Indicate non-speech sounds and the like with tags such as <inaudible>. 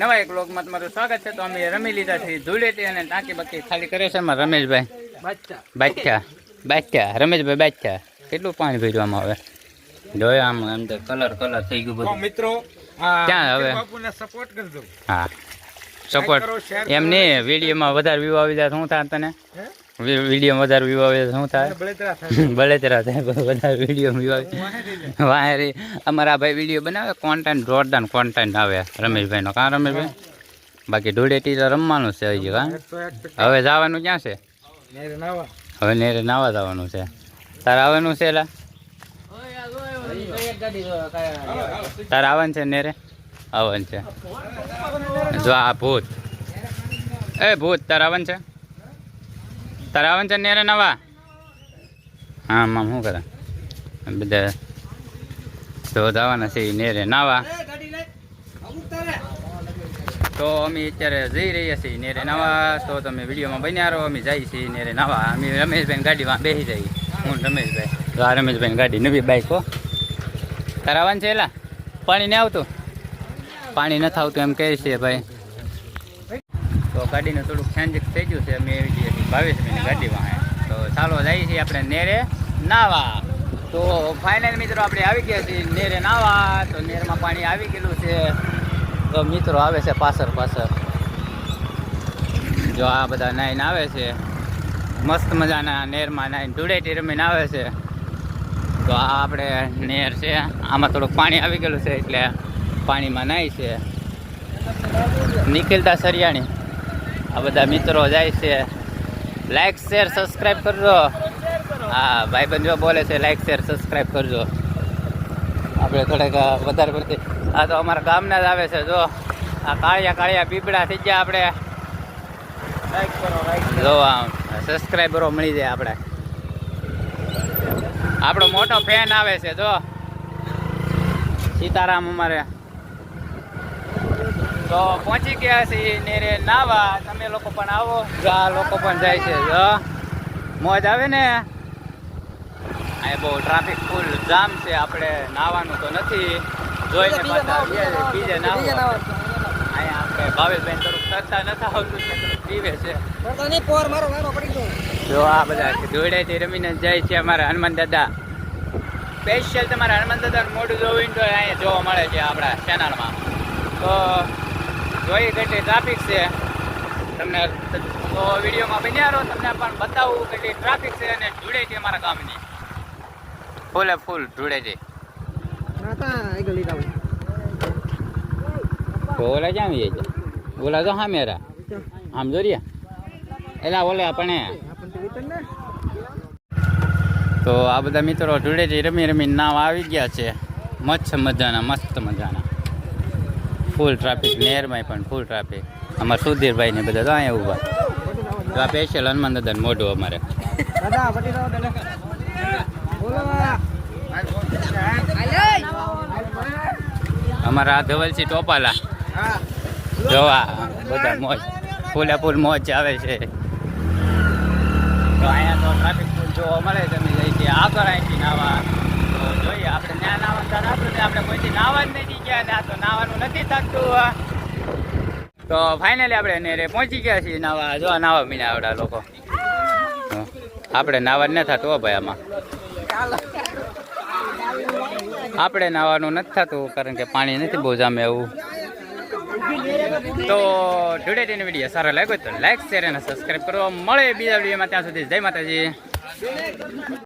નવા એક લોકમાં તમારું સ્વાગત છે. તો અમે રમી લીધા છે ધૂળેટી અને ટાંકી બાકી ખાલી કરે છે એમાં રમેશભાઈ. બાચ્યા બાચ્યા રમેશભાઈ બાચ્યા કેટલું પાણી ભર્યું આવે જોયા આમ એમ તો કલર કલર થઈ ગયું બધું. મિત્રો ક્યાં હવે? સપોર્ટ કરજો. હા. સપોર્ટ એમ નહીં વિડીયોમાં વધારે વ્યૂ આવી જાય શું થાય તને? હે વિડીયોમાં વધારે વ્યૂ આવે શું થાય? બળેતરા થાય. <laughs> વધારે વીડિયો વ્યૂ આવે. વાયરી અમારા ભાઈ વીડિયો બનાવે કોન્ટેન્ટ જોરદાર કોન્ટેન્ટ આવે રમેશભાઈનો. કાં રમેશભાઈ? બાકી ધૂળેટી તો રમવાનું છે હજી કાં. હવે જવાનું ક્યાં છે? હવે નેરે નાવા જવાનું છે. તારે આવવાનું છે એલા? તારે આવવાનું છે નેરે? આવવાનું છે. જો આ ભૂત. એ ભૂત તારે આવવાનું છે? તારે છે નેરે નવા? હા મામ શું કરે? બધા ધોધાવાના જવાના છે નેરે નવા. તો અમે અત્યારે જઈ રહ્યા છીએ નેરે નવા. તો તમે વિડીયોમાં બન્યા રહો. અમે જઈએ છીએ નેરે નાવા. અમે રમેશભાઈ ગાડીમાં બેસી જઈએ. હું રમેશભાઈ. તો આ રમેશભાઈ ગાડી નવી બાઈક હો. તારા આવવાનું છે એલા? પાણી નહીં આવતું? પાણી નથી આવતું એમ કહે છે ભાઈ. તો ગાડીનું થોડુંક સાંજિક થઈ ગયું છે. અમે એવી જઈએ છીએ ગાડી વાહે. તો ચાલો જઈએ છીએ આપણે નેરે નાવા. તો ફાઇનલ મિત્રો આપણે આવી ગયા છીએ નેરે નાવા. તો નેરમાં પાણી આવી ગયેલું છે. તો મિત્રો આવે છે પાછળ પાછળ. જો આ બધા નાઈને આવે છે. મસ્ત મજાના નેરમાં નાઈને ધૂળેટી રમીને આવે છે. તો આ આપણે નેર છે. આમાં થોડુંક પાણી આવી ગયેલું છે એટલે પાણીમાં નાય છે. નિખિલતા સરિયાણી. આ બધા મિત્રો જાય છે. લાઈક શેર સબસ્ક્રાઈબ કરજો. હા ભાઈબંધ જો બોલે છે લાઈક શેર સબસ્ક્રાઈબ કરજો. આપણે થોડાક વધારે પડતી આ તો અમારા ગામના જ આવે છે જો. આ કાળિયા કાળિયા પીપળા થઈ ગયા આપણે. લાઈક કરો લાઈક જો સબસ્ક્રાઈબરો મળી જાય આપણે. આપણો મોટો ફેન આવે છે જો. સીતારામ અમારે. તો પહોંચી ગયા છીએ નેરે નાવા. તમે લોકો પણ આવો. જો આ લોકો પણ જાય છે. મોજ આવે ને? અહીં બહુ ટ્રાફિક ફૂલ જામ છે આપણે. નાવાનું તો નથી. જોઈને બીજે નાવા. અહીંયા આપણે ભાવેશભાઈ થોડુંક તરતા નથી આવતું. પીવે છે. જો આ બધા જોડેથી રમીને જાય છે અમારા હનુમાન દાદા. સ્પેશિયલ તમારા હનુમાન દાદાનું મોઢું જોવું તો અહીંયા જોવા મળે છે આપણા ચેનલમાં તો જોઈ કેટલી ટ્રાફિક છે. તમને તો વિડીયોમાં બન્યા રહો તમને પણ બતાવું કેટલી ટ્રાફિક છે અને ધૂળેટી અમારા ગામની. ફૂલે ફૂલ ધૂળેટી તો ઓલા ક્યાં આવી જાય છે. ઓલા તો હા મેરા. આમ જોરિયા એલા ઓલે આપણે તો આ બધા મિત્રો ધૂળેટી રમી રમી નામ આવી ગયા છે. મચ્છ મજાના મસ્ત મજાના. ફૂલ ટ્રાફિક નેરમાં પણ ફૂલ ટ્રાફિક અમારા સુધીરભાઈ ને બધા તો અહીંયા ઊભા. તો આ સ્પેશિયલ હનુમાન દાદા મોઢું અમારે. અમારા આ ધવલસિંહ ટોપાલા જોવા બધા મોજ, ફૂલે ફૂલ મોજ આવે છે. તો અહીંયા તો ટ્રાફિક જોવા મળે તમે જઈ આગળ અહીંથી નાવા તો જોઈએ આપણે ત્યાં આપણે કોઈથી નાવા નથી ગયા ને આ તો નાવાનું નથી થતું. તો ફાઇનલી આપણે નેરે પહોંચી ગયા છીએ નાવા. જો નાવા મીના આવડા લોકો. આપણે નાવા નથી થતું હો ભાઈ આમાં. આપણે નાવાનું નથી થતું કારણ કે પાણી નથી બહુ જામે એવું. તો ટુડેટીનો વીડિયો સારો લાગ્યો તો લાઈક શેર અને સબસ્ક્રાઈબ કરો મળે બીજા વિડીયોમાં ત્યાં સુધી જય માતાજી.